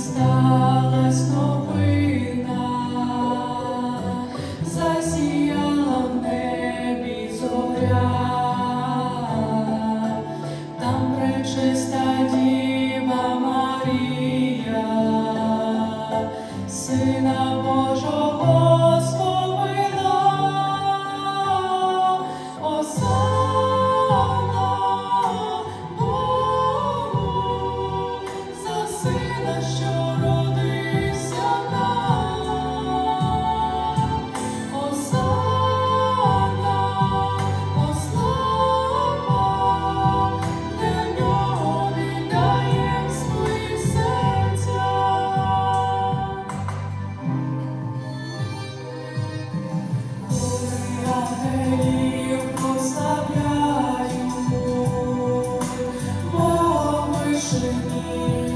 сталась новина, засіяла в небі зоря, там пречисла. Senhor.